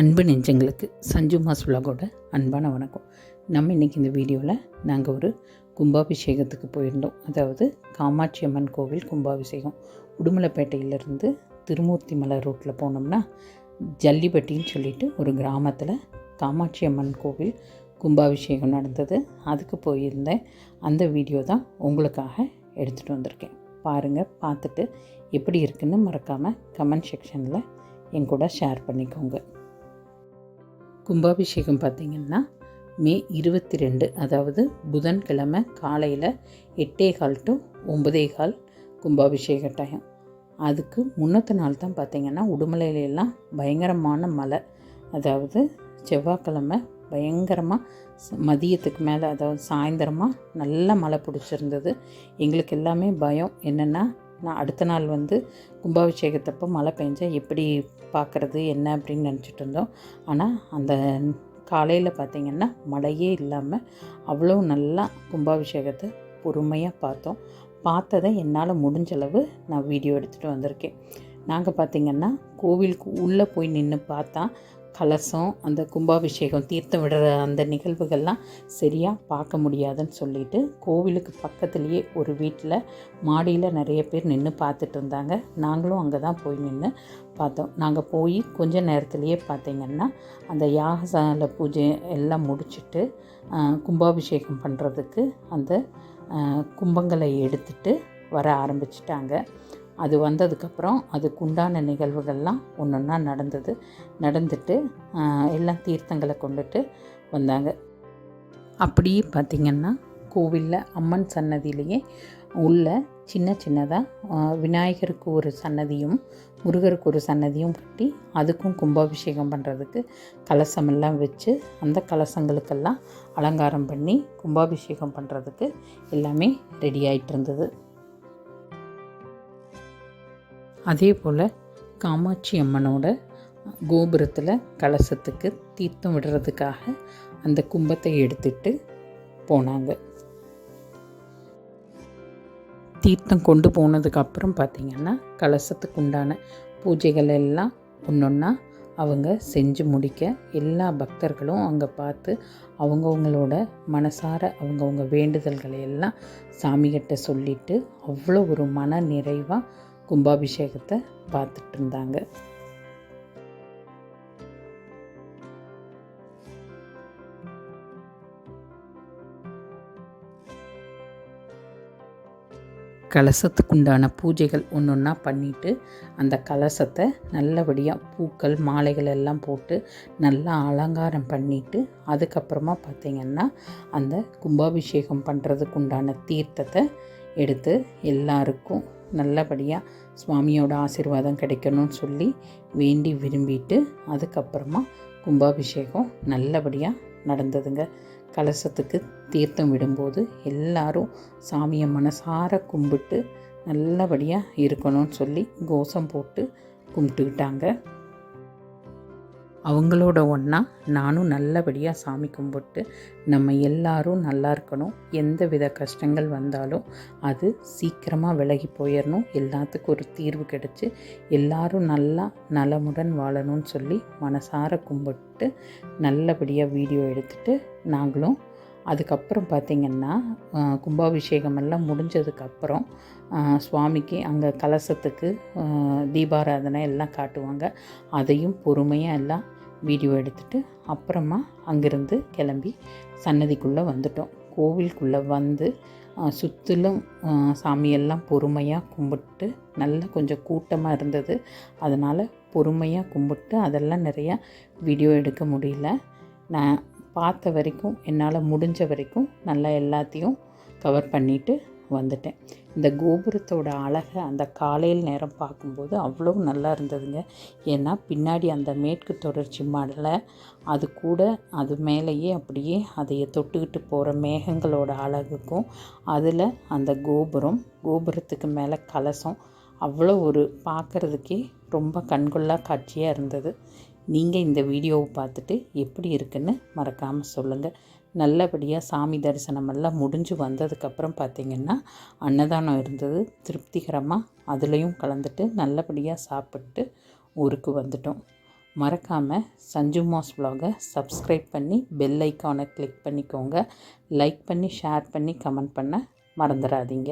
அன்பு நெஞ்சங்களுக்கு சஞ்சு மாஸ் விலாகோட அன்பான வணக்கம். நம்ம இன்றைக்கி இந்த வீடியோவில் நாங்கள் ஒரு கும்பாபிஷேகத்துக்கு போயிருந்தோம். அதாவது காமாட்சி அம்மன் கோவில் கும்பாபிஷேகம். உடுமலைப்பேட்டையிலேருந்து திருமூர்த்தி மலை ரோட்டில் போனோம்னா ஜல்லிப்பட்டின்னு சொல்லிட்டு ஒரு கிராமத்தில் காமாட்சி அம்மன் கோவில் கும்பாபிஷேகம் நடந்தது. அதுக்கு போயிருந்தேன். அந்த வீடியோ தான் உங்களுக்காக எடுத்துகிட்டு வந்திருக்கேன். பாருங்கள் பார்த்துட்டு எப்படி இருக்குன்னு மறக்காமல் கமெண்ட் செக்ஷனில் என் கூட ஷேர் பண்ணிக்கோங்க. கும்பாபிஷேகம் பார்த்திங்கன்னா மே இருபத்தி ரெண்டு அதாவது புதன்கிழமை காலையில் எட்டே கால் டு ஒம்பதே கால் கும்பாபிஷேக டைம் அதுக்கு முன்னத்த நாள் தான் பார்த்திங்கன்னா உடுமலையிலெல்லாம் பயங்கரமான மழை. அதாவது செவ்வாய்க்கிழமை பயங்கரமாக மதியத்துக்கு மேலே அதாவது சாயந்தரமாக நல்ல மழை பிடிச்சிருந்தது. எங்களுக்கு எல்லாமே பயம். என்னென்னா நான் அடுத்த நாள் வந்து கும்பாபிஷேகத்தப்போ மழை பெஞ்சா எப்படி பார்க்குறது என்ன அப்படின்னு நினச்சிட்டு இருந்தோம். ஆனால் அந்த காலையில் பார்த்திங்கன்னா மழையே இல்லாமல் அவ்வளோ நல்லா கும்பாபிஷேகத்தை பொறுமையாக பார்த்தோம். பார்த்ததை என்னால் முடிஞ்சளவு நான் வீடியோ எடுத்துகிட்டு வந்திருக்கேன். நாங்கள் பார்த்திங்கன்னா கோவிலுக்கு உள்ளே போய் நின்று பார்த்தா கலசம் அந்த கும்பாபிஷேகம் தீர்த்தம் விடுற அந்த நிகழ்வுகள்லாம் சரியாக பார்க்க முடியாதுன்னு சொல்லிட்டு கோவிலுக்கு பக்கத்துலேயே ஒரு வீட்டில் மாடியில் நிறைய பேர் நின்று பார்த்துட்டு இருந்தாங்க. நாங்களும் அங்கே தான் போய் நின்று பார்த்தோம். நாங்கள் போய் கொஞ்ச நேரத்துலேயே பார்த்திங்கன்னா அந்த யாகசால பூஜை எல்லாம் முடிச்சுட்டு கும்பாபிஷேகம் பண்ணுறதுக்கு அந்த கும்பங்களை எடுத்துட்டு வர ஆரம்பிச்சிட்டாங்க. அது வந்ததுக்கப்புறம் அதுக்கு உண்டான நிகழ்வுகள்லாம் ஒன்று ஒன்றா நடந்தது. நடந்துட்டு எல்லாம் தீர்த்தங்களை கொண்டுட்டு வந்தாங்க. அப்படியே பார்த்திங்கன்னா கோவிலில் அம்மன் சன்னதியிலேயே உள்ள சின்ன சின்னதாக விநாயகருக்கு ஒரு சன்னதியும் முருகருக்கு ஒரு சன்னதியும் கட்டி அதுக்கும் கும்பாபிஷேகம் பண்ணுறதுக்கு கலசமெல்லாம் வச்சு அந்த கலசங்களுக்கெல்லாம் அலங்காரம் பண்ணி கும்பாபிஷேகம் பண்ணுறதுக்கு எல்லாமே ரெடி ஆகிட்டு இருந்தது அதே போல் காமாட்சி அம்மனோட கோபுரத்தில் கலசத்துக்கு தீர்த்தம் விடுறதுக்காக அந்த கும்பத்தை எடுத்துட்டு போனாங்க. தீர்த்தம் கொண்டு போனதுக்கப்புறம் பார்த்திங்கன்னா கலசத்துக்கு உண்டான பூஜைகள் எல்லாம் ஒன்றொன்னா அவங்க செஞ்சு முடிக்க எல்லா பக்தர்களும் அங்கே பார்த்து அவங்கவுங்களோட மனசார அவங்கவுங்க வேண்டுதல்களை எல்லாம் சாமிகிட்ட சொல்லிட்டு அவ்வளோ ஒரு மன நிறைவாக கும்பாபிஷேகத்தை பார்த்துட்டு இருந்தாங்க கலசத்துக்குண்டான பூஜைகள் ஒன்று ஒன்றா பண்ணிவிட்டு அந்த கலசத்தை நல்லபடியாக பூக்கள் மாலைகள் எல்லாம் போட்டு நல்லா அலங்காரம் பண்ணிவிட்டு அதுக்கப்புறமா பார்த்திங்கன்னா அந்த கும்பாபிஷேகம் பண்ணுறதுக்கு உண்டான தீர்த்தத்தை எடுத்து எல்லாருக்கும் நல்லபடியாக சுவாமியோட ஆசிர்வாதம் கிடைக்கணும்னு சொல்லி வேண்டி விரும்பிட்டு அதுக்கப்புறமா கும்பாபிஷேகம் நல்லபடியாக நடந்ததுங்க. கலசத்துக்கு தீர்த்தம் விடும்போது எல்லாரும் சாமியை மனசார கும்பிட்டு நல்லபடியாக இருக்கணும்னு சொல்லி கோஷம் போட்டு கும்பிட்டுக்கிட்டாங்க. அவங்களோட ஒன்றா நானும் நல்லபடியாக சாமி கும்பிட்டு நம்ம எல்லாரும் நல்லா இருக்கணும். எந்த வித கஷ்டங்கள் வந்தாலும் அது சீக்கிரமாக விலகி போயிடணும் எல்லாத்துக்கும் ஒரு தீர்வு கிடச்சி எல்லாரும் நல்லா நலமுடன் வாழணும்னு சொல்லி மனசார கும்பிட்டு நல்லபடியாக வீடியோ எடுத்துகிட்டு நாங்களும் அதுக்கப்புறம் பார்த்திங்கன்னா கும்பாபிஷேகம் எல்லாம் முடிஞ்சதுக்கப்புறம் சுவாமிக்கு அங்கே கலசத்துக்கு தீபாராதனை எல்லாம் காட்டுவாங்க. அதையும் பொறுமையாக எல்லாம் வீடியோ எடுத்துட்டு அப்புறமா அங்கேருந்து கிளம்பி சன்னதிக்குள்ளே வந்துட்டோம். கோவிலுக்குள்ளே வந்து சுற்றிலும் சாமியெல்லாம் பொறுமையாக கும்பிட்டு நல்லா கொஞ்சம் கூட்டமாக இருந்தது. அதனால் பொறுமையாக கும்பிட்டு அதெல்லாம் நிறையா வீடியோ எடுக்க முடியல. நான் பார்த்த வரைக்கும் என்னால் முடிஞ்ச வரைக்கும் நல்லா எல்லாத்தையும் கவர் பண்ணிவிட்டு வந்துட்டேன். இந்த கோபுரத்தோட அழகை அந்த காலையில் நேரம் பார்க்கும்போது அவ்வளோ நல்லா இருந்ததுங்க. ஏன்னா பின்னாடி அந்த மேற்கு தொடர்ச்சி மலை அது கூட அது மேலேயே அப்படியே அதையே தொட்டுக்கிட்டு போகிற மேகங்களோட அழகுக்கும் அதில் அந்த கோபுரம் கோபுரத்துக்கு மேலே கலசம் அவ்வளோ ஒரு பார்க்குறதுக்கே ரொம்ப கண்கொள்ளா காட்சியாக இருந்தது. நீங்கள் இந்த வீடியோவை பார்த்துட்டு எப்படி இருக்குன்னு மறக்காமல் சொல்லுங்கள் நல்லபடியாக சாமி தரிசனம் எல்லாம் முடிஞ்சு வந்ததுக்கப்புறம் பார்த்திங்கன்னா அன்னதானம் இருந்தது. திருப்திகரமாக அதுலேயும் கலந்துட்டு நல்லபடியாக சாப்பிட்டு ஊருக்கு வந்துட்டோம். மறக்காமல் சஞ்சு மாஸ் vlog-அ சப்ஸ்கிரைப் பண்ணி பெல் ஐக்கானை கிளிக் பண்ணிக்கோங்க. லைக் பண்ணி ஷேர் பண்ணி கமெண்ட் பண்ண மறந்துடாதீங்க